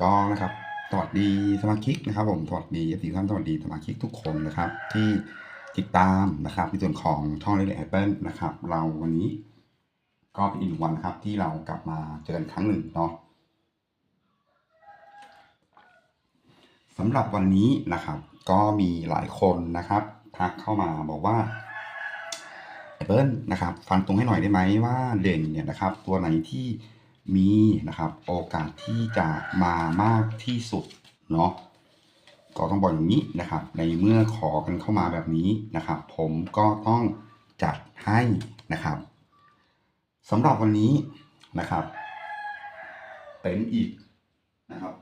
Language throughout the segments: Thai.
ก็นะครับสวัสดีสมาชิกนะครับ ผมสวัสดีทุกท่านสวัสดีสมาชิกทุกคนนะครับ ที่ติดตามนะครับในส่วนของช่องเล็กแอปเปิลนะครับ เราวันนี้ ก็เป็นอีกหนึ่งวันนะครับ ที่เรากลับมาเจอกันครั้งหนึ่งเนาะสำหรับวันนี้นะครับ ก็มีหลายคนนะครับทักเข้ามาบอกว่าแอปเปิลนะครับ ฟันตรงให้หน่อยได้ไหมว่าเด่นเนี่ยนะครับ ตัวไหนที่ มีนะครับโอกาสที่จะมามากที่สุดเนาะก็ต้องบอกอย่างนี้นะครับ ในเมื่อขอกันเข้ามาแบบนี้นะครับ ผมก็ต้องจัดให้นะครับสำหรับวันนี้นะครับ เป็นอีกนะครับ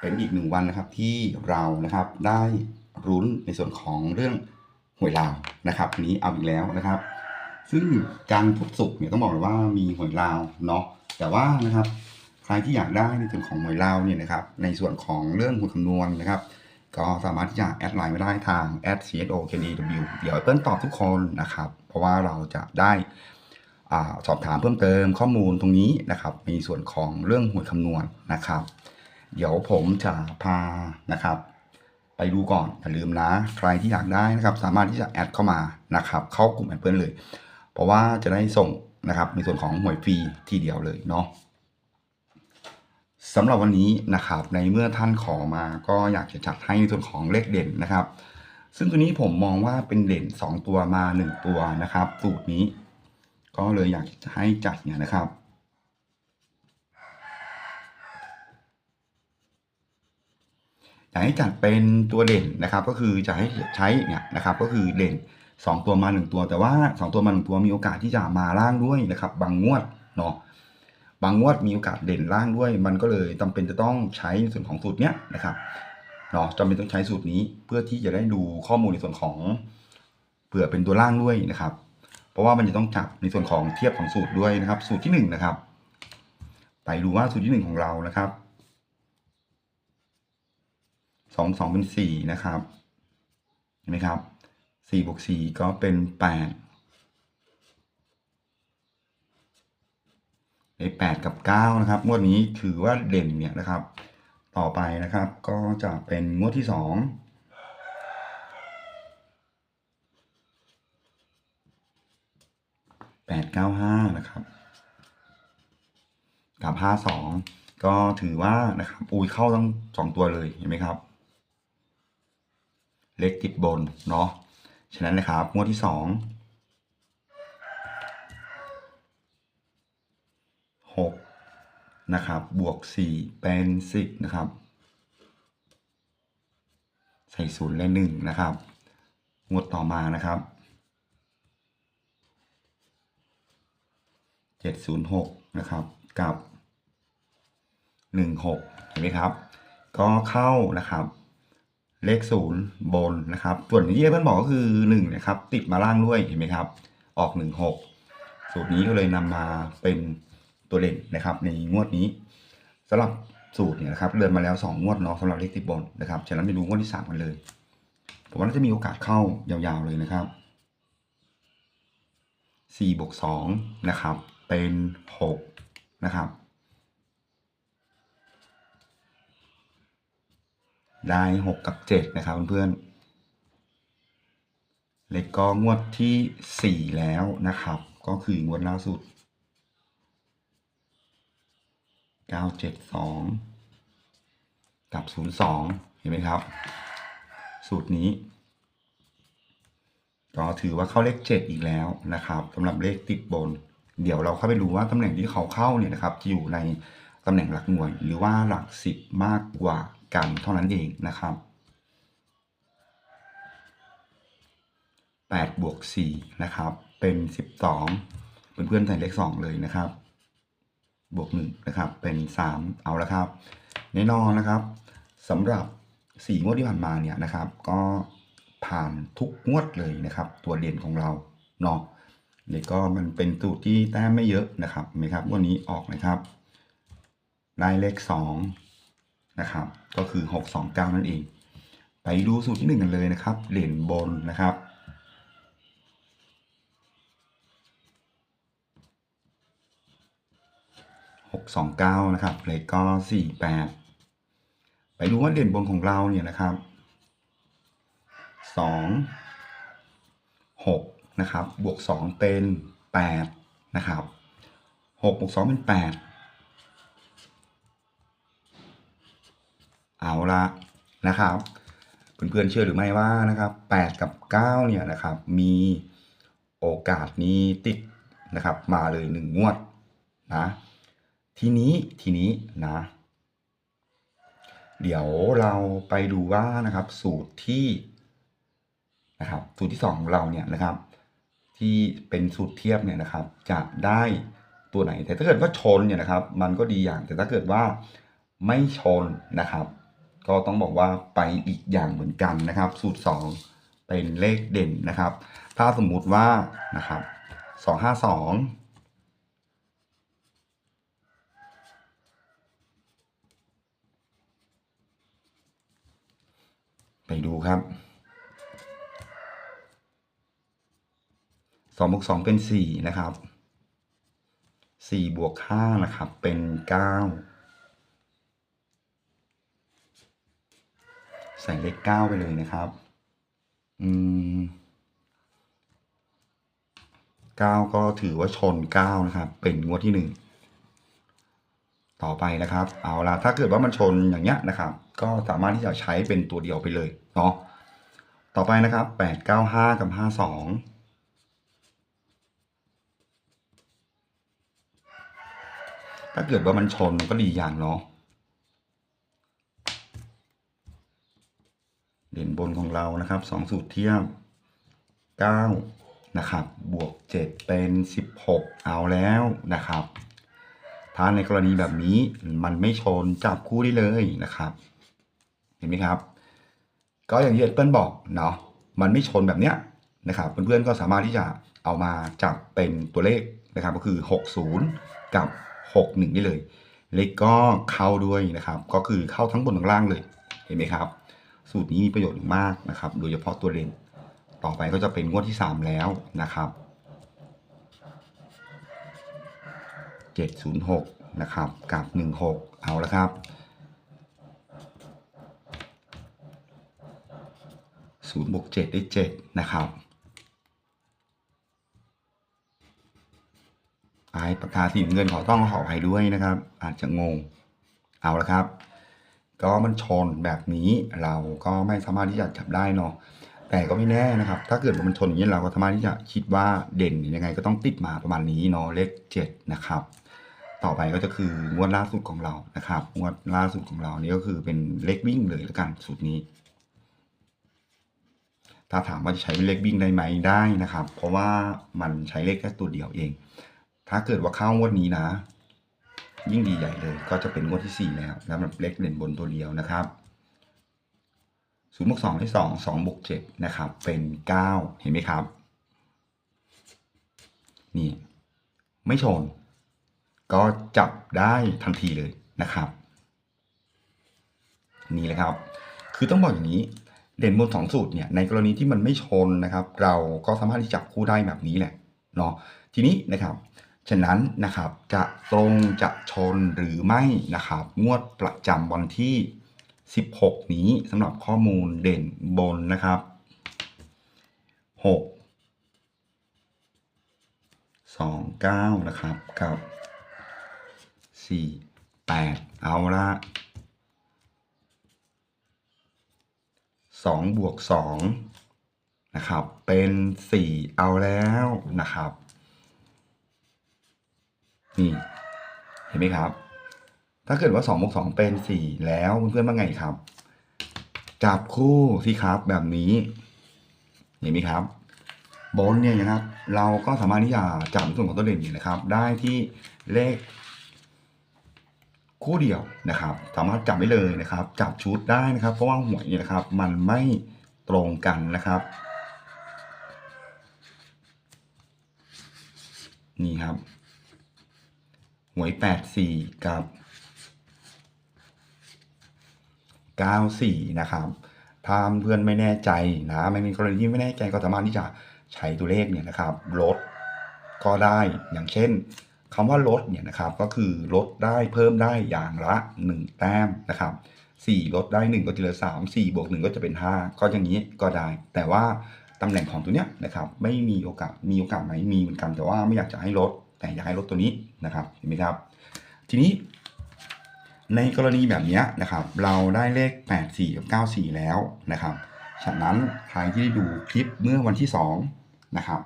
เป็นอีกหนึ่งวันนะครับที่เรานะครับได้รุ้นในส่วนของเรื่องหวยลาวนะครับนี้เอาอีกแล้วนะครับ ซึ่งการพุธศุกเนี่ยต้องบอกเลยว่ามีหวยลาวเนาะแต่ว่านะครับใครที่อยากได้ในส่วนของหวยลาวเนี่ยนะครับในส่วนของเรื่องหวยคำนวณนะครับ ก็สามารถที่จะแอดไลน์มาได้ทาง @cso kdw เดี๋ยวเปิ้ลตอบทุกคนนะครับ เพราะว่าเราจะได้อาสอบถามเพิ่มเติมข้อมูลตรงนี้นะครับในส่วนของเรื่องหวยคำนวณนะครับ เดี๋ยวผมจะพานะครับไปดูก่อนอย่าลืมนะ ใครที่อยากได้นะครับ สามารถที่จะแอดเข้ามานะครับ เข้ากลุ่มแอดเปิลเลย เพราะว่าจะได้ส่งนะครับในส่วนของหวยฟรีทีเดียวเลยเนาะสำหรับวันนี้นะครับในเมื่อท่านขอมาก็อยากจะจัดให้ในส่วนของเลขเด่นนะครับ ซึ่งตัวนี้ผมมองว่าเป็นเด่น 2 ตัวมา 1 ตัวนะครับ สูตรนี้ ก็เลยอยากจะให้จัดเนี่ยนะครับอยากให้จัดเป็นตัวเด่นนะครับ ก็คือจะให้ใช้เนี่ยนะครับ ก็คือเด่น 2 ตัวมา 1 ตัว แต่ว่า 2 ตัวมา 1 ตัวมีโอกาสที่จะมาล่างด้วยนะครับ บางงวดเนาะบางงวดมีโอกาสเด่นล่างด้วย มันก็เลยจำเป็นจะต้องใช้ในส่วนของสูตรเนี้ยนะครับเนาะจำเป็นต้องใช้สูตรนี้เพื่อที่จะได้ดูข้อมูลในส่วนของเผื่อเป็นตัวล่างด้วยนะครับ เพราะว่ามันจะต้องจับในส่วนของเทียบของสูตรด้วยนะครับ สูตรที่หนึ่งนะครับ ไปดูว่าสูตรที่หนึ่งของเรานะครับสองสองเป็นสี่นะครับเห็นไหมครับ สี่บวกสี่ก็เป็นแปดในแปดกับเก้านะครับ งวดนี้ถือว่าเด่นเนี่ยนะครับ ต่อไปนะครับก็จะเป็นงวดที่สองแปดเก้าห้านะครับกับห้าสองก็ถือว่านะครับอุ้ยเข้าทั้งสองตัวเลยเห็นไหมครับ เลขติดบนเนาะ ฉะนั้นนะครับงวดที่สองหกนะครับ บวกสี่เป็นสิบนะครับ ใส่ศูนย์และหนึ่งนะครับ งวดต่อมานะครับเจ็ดศูนย์หกนะครับ กับหนึ่งหกเห็นไหมครับ ก็เข้านะครับ เลขศูนย์บนนะครับ ส่วนที่เพื่อนบอกก็คือหนึ่งนะครับติดมาล่างด้วยเห็นไหมครับ ออกหนึ่งหกสูตรนี้ก็เลยนำมาเป็นตัวเด่นนะครับ ในงวดนี้สำหรับสูตรเนี่ยนะครับเดินมาแล้วสองงวดเนาะสำหรับเลขติดบนนะครับฉะนั้นไปดูงวดที่สามกันเลย ผมว่าน่าจะมีโอกาสเข้ายาวๆเลยนะครับสี่บวกสองนะครับเป็นหกนะครับ ได้หกกับเจ็ดนะครับเพื่อนๆ เลขก็งวดที่สี่แล้วนะครับ ก็คืองวดล่าสุดเก้าเจ็ดสองกับศูนย์สองเห็นไหมครับ สูตรนี้ ก็ถือว่าเข้าเลขเจ็ดอีกแล้วนะครับสำหรับเลขติดบน เดี๋ยวเราเข้าไปดูว่าตำแหน่งที่เขาเข้าเนี่ยนะครับจะอยู่ในตำแหน่งหลักหน่วยหรือว่าหลักสิบมากกว่า กันเท่านั้นเองนะครับ8บวก4นะครับเป็น 12 เพื่อนๆใส่เลข 2 เลยนะครับ บวก1นะครับเป็น 3 เอาละครับ แน่นอนนะครับสำหรับ 4 งวดที่ผ่านมาเนี่ยนะครับ ก็ผ่านทุกงวดเลยนะครับ ตัวเด่นของเราเนาะเลยก็มันเป็นสูตรที่แต้มไม่เยอะนะครับเห็นไหมครับงวันนี้ออกนะครับ ได้เลข 2 นะครับ ก็คือ 629 นั่นเอง ไปดูสูตรที่ 1 กันเลยนะครับ เหรียญบนนะครับหกสองเก้านะครับเลขก็สี่แปดไปดูว่าเด่นบนของเราเนี่ยนะครับสองหกนะครับ บวกสองเป็นแปดนะครับหกบวกสองเป็นแปด เอาละนะครับ เพื่อนๆเชื่อหรือไม่ว่านะครับ8กับ 9 เนี่ยนะครับ มีโอกาสนี้ติดนะครับ มาเลยหนึ่งงวดนะทีนี้ทีนี้นะ เดี๋ยวเราไปดูว่านะครับ สูตรที่นะครับสูตรที่สองของเราเนี่ยนะครับ ที่เป็นสูตรเทียบเนี่ยนะครับ จะได้ตัวไหนแต่ถ้าเกิดว่าชนเนี่ยนะครับ มันก็ดีอย่างแต่ถ้าเกิดว่าไม่ชนนะครับ ก็ต้องบอกว่าไปอีกอย่างเหมือนกันนะครับ สูตร 2 เป็นเลขเด่นนะครับ ถ้าสมมุติว่านะครับ252ไปดูครับสองบวกสองเป็นสี่นะครับสี่บวกห้านะครับเป็นเก้า ใส่เลขเก้าไปเลยนะครับ อืมเก้าก็ถือว่าชนเก้านะครับ เป็นงวดที่หนึ่งต่อไปนะครับ เอาละถ้าเกิดว่ามันชนอย่างเงี้ยนะครับ ก็สามารถที่จะใช้เป็นตัวเดียวไปเลยเนาะต่อไปนะครับแปดเก้าห้ากับห้าสองถ้าเกิดว่ามันชนมันก็ดีอย่างเนาะ เด่นบนของเรานะครับสองสูตรเทียบเก้านะครับ บวกเจ็ดเป็นสิบหกเอาแล้วนะครับ ถ้าในกรณีแบบนี้มันไม่ชนจับคู่ได้เลยนะครับ เห็นไหมครับ ก็อย่างที่เปิ้ลบอกเนาะมันไม่ชนแบบเนี้ยนะครับเพื่อนๆก็สามารถที่จะเอามาจับเป็นตัวเลขนะครับ ก็คือ 60 กับ 61 ได้เลย เลขก็เข้าด้วยนะครับ ก็คือเข้าทั้งบนทั้งล่างเลยเห็นไหมครับ สูตรนี้มีประโยชน์มากนะครับ โดยเฉพาะตัวเลนต่อไปก็จะเป็นงวดที่ 3 แล้วนะครับ 706 นะครับ กับ 16 เอาละครับ 0บวก7ได้ 7 นะครับไอปากกาสีน้ำเงินขอต้องขออภัยด้วยนะครับ อาจจะงง เอาละครับ ก็มันชนแบบนี้เราก็ไม่สามารถที่จะจับได้เนาะแต่ก็ไม่แน่นะครับ ถ้าเกิดว่ามันชนอย่างนี้เราก็สามารถที่จะคิดว่าเด่นยังไงก็ต้องติดมาประมาณนี้เนาะเลข7นะครับ ต่อไปก็จะคืองวดล่าสุดของเรานะครับงวดล่าสุดของเรานี่ก็คือเป็นเลขวิ่งเลยแล้วกันสูตรนี้ ถ้าถามว่าจะใช้เป็นเลขวิ่งได้ไหมได้นะครับ เพราะว่ามันใช้เลขแค่ตัวเดียวเอง ถ้าเกิดว่าเข้างวดนี้นะ ยิ่งดีใหญ่เลย ก็จะเป็นงวดที่สี่แล้วแล้วมันเลขเด่นบนตัวเดียวนะครับศูนย์บวกสองได้สองสองบวกเจ็ดนะครับ เป็นเก้าเห็นไหมครับ นี่ ไม่ชน ก็จับได้ทันทีเลยนะครับ นี่แหละครับ คือต้องบอกอย่างนี้เด่นบนสองสูตรเนี่ยในกรณีที่มันไม่ชนนะครับ เราก็สามารถที่จับคู่ได้แบบนี้แหละเนาะทีนี้นะครับ ฉะนั้นนะครับจะตรงจะชนหรือไม่นะครับ งวดประจำวันที่ 16 นี้สำหรับข้อมูลเด่นบนนะครับ 6 2 9 นะครับกับ 4 8 เอาละ2บวก2นะครับเป็น 4 เอาแล้วนะครับ นี่เห็นไหมครับ ถ้าเกิดว่า2บวก2เป็น4แล้วเพื่อนๆว่าไงครับ จับคู่สิครับแบบนี้เห็นไหมครับบนเนี่ยนะครับ เราก็สามารถที่จะจับส่วนของตัวเด่นนี่นะครับ ได้ที่เลขคู่เดียวนะครับ สามารถจับได้เลยนะครับ จับชุดได้นะครับ เพราะว่าหวยเนี่ยนะครับ มันไม่ตรงกันนะครับ นี่ครับ วยแปดสี่กับเก้าสี่นะครับ ถ้าเพื่อนไม่แน่ใจนะไม่มีกรณีที่ไม่แน่ใจก็สามารถที่จะใช้ตัวเลขเนี่ยนะครับลดก็ได้อย่างเช่นคำว่าลดเนี่ยนะครับก็คือลดได้เพิ่มได้อย่างละ 1 แต้มนะครับ4ลดได้ 1 ก็จะเหลือ3 4บวก1ก็จะเป็น 5 ก็อย่างนี้ก็ได้ แต่ว่าตำแหน่งของตัวเนี้ยนะครับไม่มีโอกาสมีโอกาสไหมมีเหมือนกันแต่ว่าไม่อยากจะให้ลด แต่อยากให้ลดตัวนี้นะครับเห็นไหมครับ ทีนี้ในกรณีแบบนี้นะครับ เราได้เลข 84 กับ 94 แล้วนะครับ ฉะนั้นใครที่ได้ดูคลิปเมื่อวันที่2นะครับ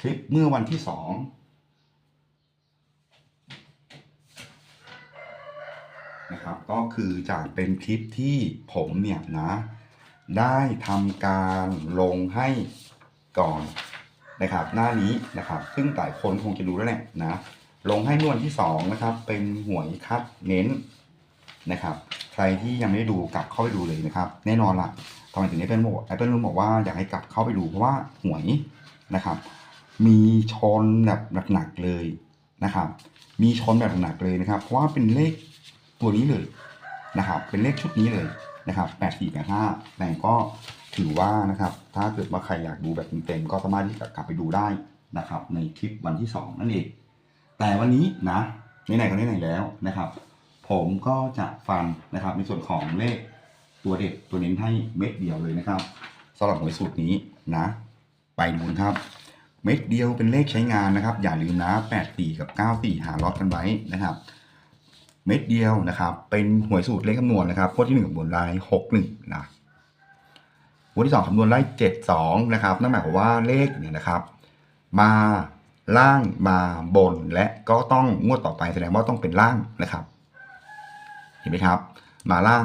คลิปเมื่อวันที่ 2 นะครับ ก็คือจะเป็นคลิปที่ผมเนี่ยนะ ได้ทำการลงให้ก่อน นะครับ หน้านี้นะครับ ซึ่งหลายคนคงจะรู้แล้วแหละนะ ลงให้เมื่อวันที่2นะครับเป็นหวยคัดเน้นนะครับ ใครที่ยังไม่ได้ดูกลับเข้าไปดูเลยนะครับ แน่นอนละทำไมถึง Apple บอก Apple บอกว่าอยากให้กลับเข้าไปดูเพราะว่าหวยนะครับ มีชนแบบหนักๆเลยนะครับ มีชนแบบหนักๆเลยนะครับ เพราะว่าเป็นเลขตัวนี้เลยนะครับ เป็นเลขชุดนี้เลยนะครับ8 4 8 5แต่ก็ ถือว่านะครับ ถ้าเกิดว่าใครอยากดูแบบเต็มๆก็สามารถที่จะกลับไปดูได้นะครับ ในคลิปวันที่ 2 นั่นเอง แต่วันนี้นะไหนๆก็ไหนๆแล้วนะครับ ผมก็จะฟันนะครับในส่วนของเลขตัวเด็ดตัวเน้นให้เม็ดเดียวเลยนะครับสำหรับหวยสูตรนี้นะ ไปดูนะครับ เม็ดเดียวเป็นเลขใช้งานนะครับ อย่าลืมนะ 8 4 กับ 9 4 หาล็อตกันไว้นะครับเม็ดเดียวนะครับ เป็นหวยสูตรเลขคำนวณนะครับงวดที่1คำนวณได้61 นะง วดที่ 2คำนวณได้72นะครับนั่นหมายความว่าเลขเนี่ยนะครับ มาล่างมาบนและก็ต้องงวดต่อไปแสดงว่าต้องเป็นล่างนะครับ เห็นไหมครับ มาล่าง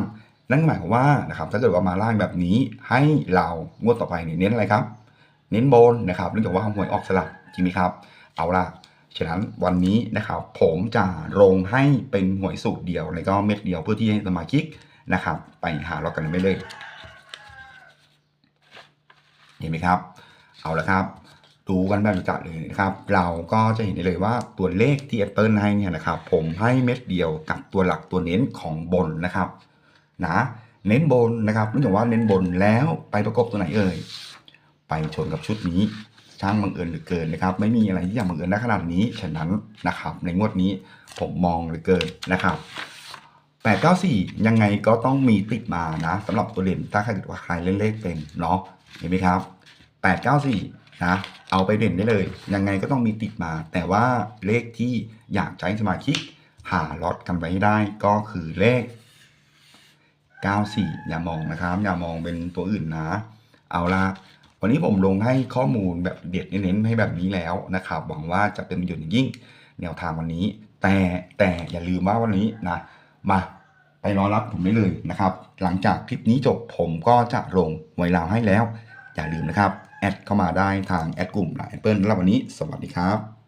นั่นหมายความว่านะครับ ถ้าเกิดว่ามาล่างแบบนี้ให้เรางวดต่อไปเนี่ยเน้นอะไรครับ เน้นบนนะครับเนื่องจากว่าหวยออกสลับจริงไหมครับ เอาล่ะฉะนั้นวันนี้นะครับผมจะลงให้เป็นหวยสูตรเดียวแล้วก็เม็ดเดียวเพื่อที่ให้สมาชิกนะครับ ไปหาเรากันไม่เลย เห็นไหมครับ เอาละครับ ดูกันแบบจัดเลยนะครับ เราก็จะเห็นได้เลยว่าตัวเลขที่ Apple ให้เนี่ยนะครับ ผมให้เม็ดเดียวกับตัวหลักตัวเน้นของบนนะครับ นะเน้นบนนะครับเนื่องจากว่าเน้นบนแล้วไปประกบตัวไหนเอ่ยไปชนกับชุดนี้ช่างบังเอิญเหลือเกินนะครับ ไม่มีอะไรที่จะบังเอิญได้ขนาดนี้ฉะนั้นนะครับ ในงวดนี้ผมมองเหลือเกินนะครับ 894 ยังไงก็ต้องมีติดมานะสำหรับตัวเด่นถ้าใครเกิดว่าใครเล่นเลขเป็นเนาะ เห็นไหมครับ 894 นะ เอาไปเด่นได้เลย ยังไงก็ต้องมีติดมา แต่ว่าเลขที่อยากใช้สมาชิก หาล็อตกันไว้ได้ก็คือเลข 94 อย่ามองนะครับ อย่ามองเป็นตัวอื่นนะ เอาละวันนี้ผมลงให้ข้อมูลแบบเด็ดเน้นๆให้แบบนี้แล้วนะครับ หวังว่าจะเป็นประโยชน์อย่งยิ่ง แนวทางวันนี้ แต่แต่อย่าลืมว่าวันนี้นะ มา ไปรอรับผมได้เลยนะครับ หลังจากคลิปนี้จบผมก็จะลงไวยลาวให้แล้ว อย่าลืมนะครับ แอดเข้ามาได้ทางแอดกลุ่มไลน์แอปเปิลแล้ววันนี้สวัสดีครับ